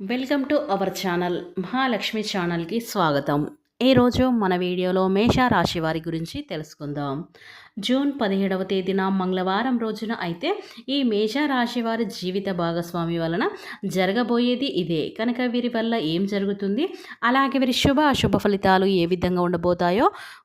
Welcome to our channel Mahalakshmi ఛానల్కి స్వాగతం. ఈరోజు మన వీడియోలో మేష రాశి వారి గురించి తెలుసుకుందాం. జూన్ పదిహేడవ తేదీన మంగళవారం రోజున అయితే ఈ మేషరాశి వారి జీవిత భాగస్వామి వలన జరగబోయేది ఇదే. కనుక వీరి వల్ల ఏం జరుగుతుంది? అలాగే వీరి శుభ అశుభ ఫలితాలు ఏ విధంగా ఉండబోతాయో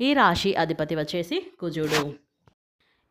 ఈ రాశి అధిపతి వచ్చేసి కుజుడు.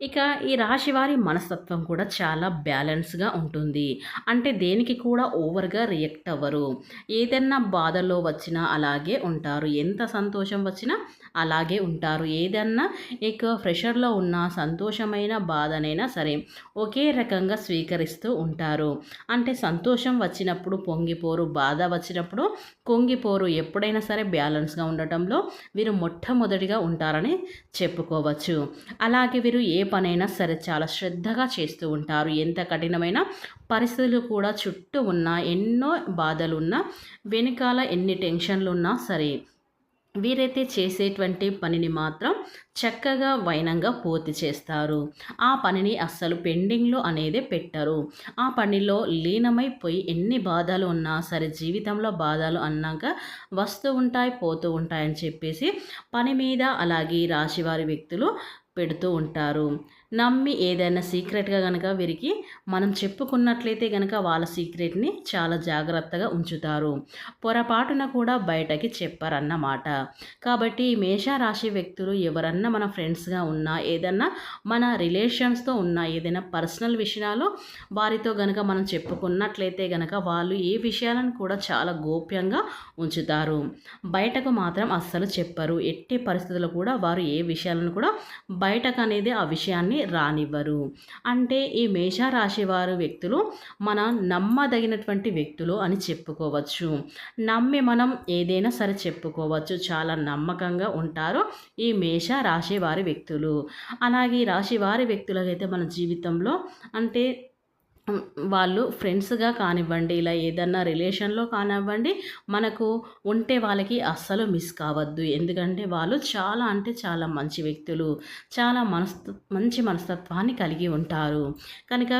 ఇక ఈ రాశి వారి మనస్తత్వం కూడా చాలా బ్యాలెన్స్గా ఉంటుంది. అంటే దేనికి కూడా ఓవర్గా రియాక్ట్ అవ్వరు. ఏదైనా బాధలో వచ్చినా అలాగే ఉంటారు. ఎంత సంతోషం వచ్చినా అలాగే ఉంటారు. ఏదన్నా ఇక ప్రెషర్లో ఉన్న సంతోషమైన బాధనైనా సరే ఒకే రకంగా స్వీకరిస్తూ ఉంటారు. అంటే సంతోషం వచ్చినప్పుడు పొంగిపోరు బాధ వచ్చినప్పుడు కొంగిపోరు. ఎప్పుడైనా సరే బ్యాలెన్స్గా ఉండటంలో వీరు మొట్టమొదటిగా ఉంటారని చెప్పుకోవచ్చు. అలాగే వీరు ఏ పనైనా సరే చాలా శ్రద్ధగా చేస్తూ ఉంటారు. ఎంత కఠినమైన పరిస్థితులు కూడా చుట్టూ ఉన్న ఎన్నో బాధలు ఉన్నా వెనకాల ఎన్ని టెన్షన్లు ఉన్నా సరే వీరైతే చేసేటువంటి పనిని మాత్రం చక్కగా వైనంగా పూర్తి చేస్తారు. ఆ పనిని అస్సలు పెండింగ్లో అనేది పెట్టరు. ఆ పనిలో లీనమైపోయి ఎన్ని బాధలు ఉన్నా సరే జీవితంలో బాధలు అన్నాక వస్తూ ఉంటాయి పోతూ ఉంటాయని చెప్పేసి పని మీద అలాగే రాశివారి వ్యక్తులు పెడుతూ ఉంటారు. నమ్మి ఏదైనా సీక్రెట్గా కనుక వీరికి మనం చెప్పుకున్నట్లయితే కనుక వాళ్ళ సీక్రెట్ని చాలా జాగ్రత్తగా ఉంచుతారు. పొరపాటున కూడా బయటకి చెప్పారన్నమాట. కాబట్టి మేషరాశి వ్యక్తులు ఎవరన్నా మన ఫ్రెండ్స్గా ఉన్నా ఏదన్నా మన రిలేషన్స్తో ఉన్నా ఏదైనా పర్సనల్ విషయాలు వారితో కనుక మనం చెప్పుకున్నట్లయితే కనుక వాళ్ళు ఏ విషయాలను కూడా చాలా గోప్యంగా ఉంచుతారు. బయటకు మాత్రం అస్సలు చెప్పరు. ఎట్టి పరిస్థితుల్లో కూడా వారు ఏ విషయాలను కూడా బయటకు అనేది ఆ విషయాన్ని రానివ్వరు. అంటే ఈ మేషరాశివారు వ్యక్తులు మన నమ్మదగినటువంటి వ్యక్తులు అని చెప్పుకోవచ్చు. నమ్మి మనం ఏదైనా సరే చెప్పుకోవచ్చు. చాలా నమ్మకంగా ఉంటారు ఈ మేష రాశి వారి వ్యక్తులు. అలాగే ఈ రాశి వారి వ్యక్తులకైతే మన జీవితంలో అంటే వాళ్ళు ఫ్రెండ్స్గా కానివ్వండి ఇలా ఏదన్నా రిలేషన్లో కానివ్వండి మనకు ఉంటే వాళ్ళకి అస్సలు మిస్ కావద్దు. ఎందుకంటే వాళ్ళు చాలా అంటే చాలా మంచి వ్యక్తులు చాలా మనస్త మంచి మనస్తత్వాన్ని కలిగి ఉంటారు. కనుక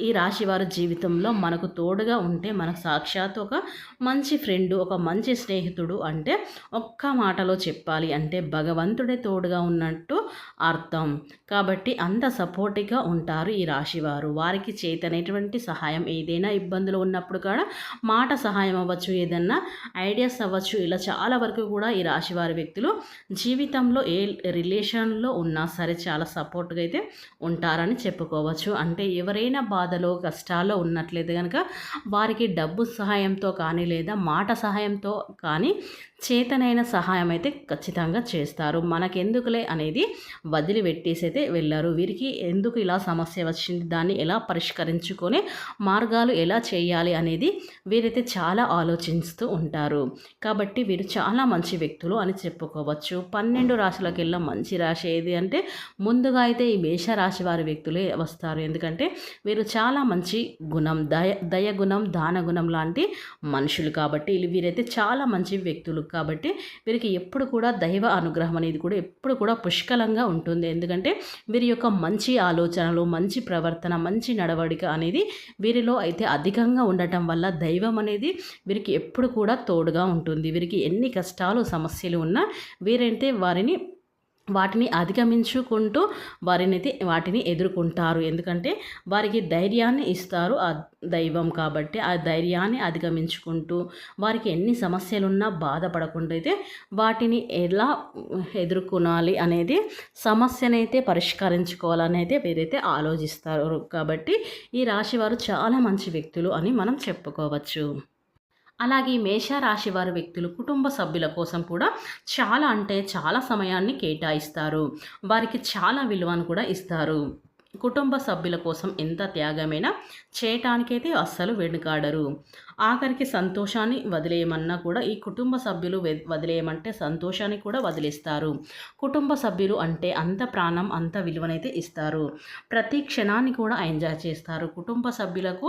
ఈ రాశివారి జీవితంలో మనకు తోడుగా ఉంటే మనకు సాక్షాత్ ఒక మంచి ఫ్రెండు ఒక మంచి స్నేహితుడు అంటే ఒక్క మాటలో చెప్పాలి అంటే భగవంతుడే తోడుగా ఉన్నట్టు అర్థం. కాబట్టి అంత సపోర్టివ్గా ఉంటారు ఈ రాశివారు. వారికి చేతనైనటువంటి సహాయం ఏదైనా ఇబ్బందులు ఉన్నప్పుడు కూడా మాట సహాయం అవ్వచ్చు ఏదన్నా ఐడియాస్ అవ్వచ్చు. ఇలా చాలా వరకు కూడా ఈ రాశివారి వ్యక్తులు జీవితంలో ఏ రిలేషన్లో ఉన్నా సరే చాలా సపోర్ట్గా అయితే ఉంటారని చెప్పుకోవచ్చు. అంటే ఎవరైనా బాధలో కష్టాల్లో ఉన్నట్లయితే కనుక వారికి డబ్బు సహాయంతో కానీ లేదా మాట సహాయంతో కానీ చేతనైన సహాయం అయితే ఖచ్చితంగా చేస్తారు. మనకెందుకులే అనేది వదిలిపెట్టేసి అయితే వెళ్ళారు. వీరికి ఎందుకు ఇలా సమస్య వచ్చింది? దాన్ని ఎలా పరిష్కరించుకొని మార్గాలు ఎలా చేయాలి అనేది వీరైతే చాలా ఆలోచిస్తూ ఉంటారు. కాబట్టి వీరు చాలా మంచి వ్యక్తులు అని చెప్పుకోవచ్చు. పన్నెండు రాశులకెల్లా మంచి రాశి ఏది అంటే ముందుగా అయితే ఈ మేషరాశి వారి వ్యక్తులే వస్తారు. ఎందుకంటే వీరు చాలా మంచి గుణం దయ దయ గుణం దాన గుణం లాంటి మనుషులు కాబట్టి వీరైతే చాలా మంచి వ్యక్తులు కాబట్టి వీరికి ఎప్పుడు కూడా దైవ అనుగ్రహం అనేది కూడా ఎప్పుడు కూడా పుష్కలంగా ఉంటుంది. ఎందుకంటే వీరి యొక్క మంచి ఆలోచనలు మంచి ప్రవర్తన మంచి నడవడిక అనేది వీరిలో అయితే అధికంగా ఉండటం వల్ల దైవం అనేది వీరికి ఎప్పుడు కూడా తోడుగా ఉంటుంది. వీరికి ఎన్ని కష్టాలు సమస్యలు ఉన్నా వీరైతే వారిని వాటిని అధిగమించుకుంటూ వారిని వాటిని ఎదుర్కొంటారు. ఎందుకంటే వారికి ధైర్యాన్ని ఇస్తారు ఆ దైవం కాబట్టి. ఆ ధైర్యాన్ని అధిగమించుకుంటూ వారికి ఎన్ని సమస్యలున్నా బాధపడకుండా అయితే వాటిని ఎలా ఎదుర్కొనాలి అనేది సమస్యనైతే పరిష్కరించుకోవాలని అయితే వీరైతే ఆలోచిస్తారు. కాబట్టి ఈ రాశి వారు చాలా మంచి వ్యక్తులు అని మనం చెప్పుకోవచ్చు. అలాగే మేషరాశి వారి వ్యక్తులు కుటుంబ సభ్యుల కోసం కూడా చాలా అంటే చాలా సమయాన్ని కేటాయిస్తారు. వారికి చాలా విలువను కూడా ఇస్తారు. కుటుంబ సభ్యుల కోసం ఎంత త్యాగమైనా చేయటానికైతే అస్సలు వెనుకాడరు. ఆఖరికి సంతోషాన్ని వదిలేయమన్నా కూడా ఈ కుటుంబ సభ్యులు వదిలేయమంటే సంతోషాన్ని కూడా వదిలేస్తారు. కుటుంబ సభ్యులు అంటే అంత ప్రాణం అంత విలువనైతే ఇస్తారు. ప్రతి క్షణాన్ని కూడా ఎంజాయ్ చేస్తారు. కుటుంబ సభ్యులకు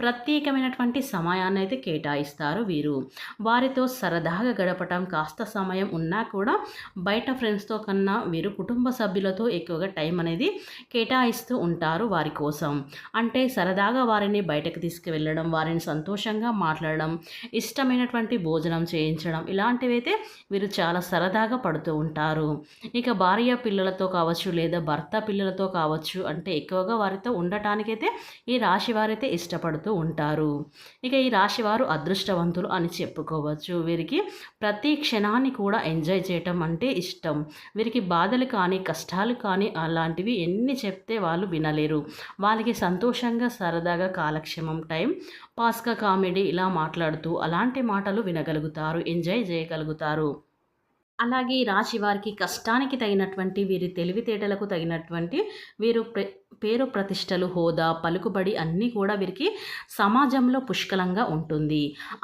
ప్రత్యేకమైనటువంటి సమయాన్ని అయితే కేటాయిస్తారు వీరు. వారితో సరదాగా గడపటం కాస్త సమయం ఉన్నా కూడా బయట ఫ్రెండ్స్తో కన్నా వీరు కుటుంబ సభ్యులతో ఎక్కువగా టైం అనేది కేటాయిస్తూ ఉంటారు వారి కోసం. అంటే సరదాగా వారిని బయటకు తీసుకువెళ్ళడం వారిని సంతోషంగా మాట్లాడడం ఇష్టమైనటువంటి భోజనం చేయించడం ఇలాంటివైతే వీరు చాలా సరదాగా పడుతూ ఉంటారు. ఇక భార్య పిల్లలతో కావచ్చు లేదా భర్త పిల్లలతో కావచ్చు అంటే ఎక్కువగా వారితో ఉండటానికైతే ఈ రాశి వారైతే ఇష్టపడుతూ ఉంటారు. ఇక ఈ రాశి వారు అదృష్టవంతులు అని చెప్పుకోవచ్చు. వీరికి ప్రతి క్షణాన్ని కూడా ఎంజాయ్ చేయటం అంటే ఇష్టం. వీరికి బాధలు కానీ కష్టాలు కానీ అలాంటివి ఎన్ని చెప్తే వాళ్ళు వినలేరు. వాళ్ళకి సంతోషంగా సరదాగా కాలక్షేమం టైం పాస్కా కామెడీ ఇలా మాట్లాడుతూ అలాంటి మాటలు వినగలుగుతారు ఎంజాయ్ చేయగలుగుతారు. అలాగే రాశి వారికి కష్టానికి తగినటువంటి వీరి తెలివితేటలకు తగినటువంటి వీరు పేరు ప్రతిష్టలు హోదా పలుకుబడి అన్నీ కూడా వీరికి సమాజంలో పుష్కలంగా ఉంటుంది.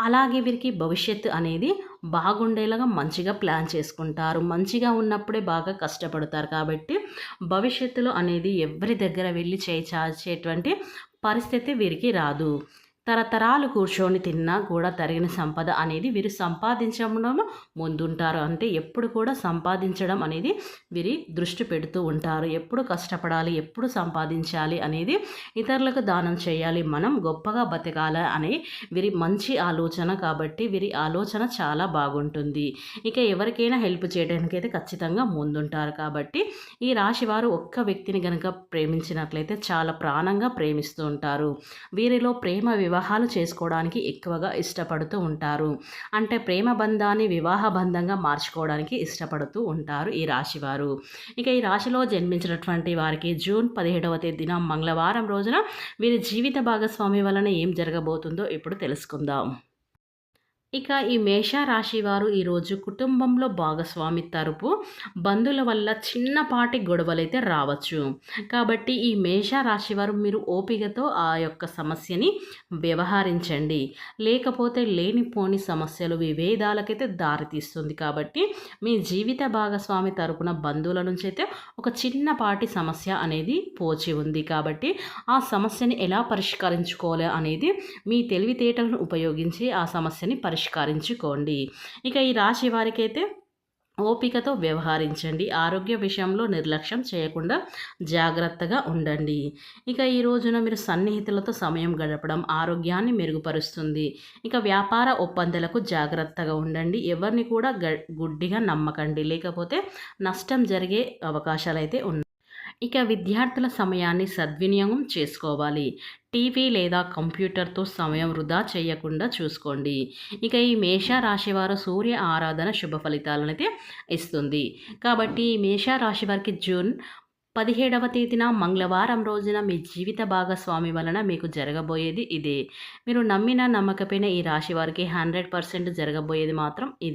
అలాగే వీరికి భవిష్యత్తు అనేది బాగుండేలాగా మంచిగా ప్లాన్ చేసుకుంటారు. మంచిగా ఉన్నప్పుడే బాగా కష్టపడతారు కాబట్టి భవిష్యత్తులో అనేది ఎవరి దగ్గర వెళ్ళి చేయి చాచేటువంటి పరిస్థితి వీరికి రాదు. తరతరాలు కూర్చొని తిన్నా కూడా తరిగిన సంపద అనేది వీరు సంపాదించడం ముందుంటారు. అంటే ఎప్పుడు కూడా సంపాదించడం అనేది వీరి దృష్టి పెడుతూ ఉంటారు. ఎప్పుడు కష్టపడాలి ఎప్పుడు సంపాదించాలి అనేది ఇతరులకు దానం చేయాలి. మనం గొప్పగా బతకాలి అనే వీరి మంచి ఆలోచన కాబట్టి వీరి ఆలోచన చాలా బాగుంటుంది. ఇక ఎవరికైనా హెల్ప్ చేయడానికి అయితే ఖచ్చితంగా ముందుంటారు కాబట్టి ఈ రాశి వారు ఒక్క వ్యక్తిని కనుక ప్రేమించినట్లయితే చాలా ప్రాణంగా ప్రేమిస్తూ ఉంటారు. వీరిలో ప్రేమ వివాహాలు చేసుకోవడానికి ఎక్కువగా ఇష్టపడుతూ ఉంటారు. అంటే ప్రేమ బంధాన్ని వివాహ బంధంగా మార్చుకోవడానికి ఇష్టపడుతూ ఉంటారు ఈ రాశివారు. ఇక ఈ రాశిలో జన్మించినటువంటి వారికి జూన్ పదిహేడవ తేదీన మంగళవారం రోజున వీరి జీవిత భాగస్వామి వలన ఏం జరగబోతుందో ఇప్పుడు తెలుసుకుందాం. ఇక ఈ మేషరాశి వారు ఈరోజు కుటుంబంలో భాగస్వామి తరపు బంధువుల వల్ల చిన్నపాటి గొడవలైతే రావచ్చు. కాబట్టి ఈ మేషరాశి వారు మీరు ఓపికతో ఆ యొక్క సమస్యని వ్యవహరించండి. లేకపోతే లేనిపోని సమస్యలు విభేదాలకైతే దారితీస్తుంది. కాబట్టి మీ జీవిత భాగస్వామి తరపున బంధువుల నుంచి అయితే ఒక చిన్నపాటి సమస్య అనేది పోచి ఉంది. కాబట్టి ఆ సమస్యని ఎలా పరిష్కరించుకోవాలి అనేది మీ తెలివితేటలను ఉపయోగించి ఆ సమస్యని పరిష్కరించుకోండి. ఇక ఈ రాశి వారికైతే ఓపికతో వ్యవహరించండి. ఆరోగ్య విషయంలో నిర్లక్ష్యం చేయకుండా జాగ్రత్తగా ఉండండి. ఇక ఈ రోజున మీరు సన్నిహితులతో సమయం గడపడం ఆరోగ్యాన్ని మెరుగుపరుస్తుంది. ఇక వ్యాపార ఒప్పందాలకు జాగ్రత్తగా ఉండండి. ఎవరిని కూడా గుడ్డిగా నమ్మకండి. లేకపోతే నష్టం జరిగే అవకాశాలు అయితే ఉన్నాయి. ఇక విద్యార్థుల సమయాన్ని సద్వినియోగం చేసుకోవాలి. టీవీ లేదా కంప్యూటర్తో సమయం వృధా చేయకుండా చూసుకోండి. ఇక ఈ మేష రాశి వారు సూర్య ఆరాధన శుభ ఫలితాలనైతే అయితే ఇస్తుంది. కాబట్టి ఈ మేష రాశి వారికి జూన్ పదిహేడవ తేదీన మంగళవారం రోజున మీ జీవిత భాగస్వామి వలన మీకు జరగబోయేది ఇదే. మీరు నమ్మిన నమ్మకపోయిన ఈ రాశి వారికి హండ్రెడ్ పర్సెంట్ జరగబోయేది మాత్రం ఇది.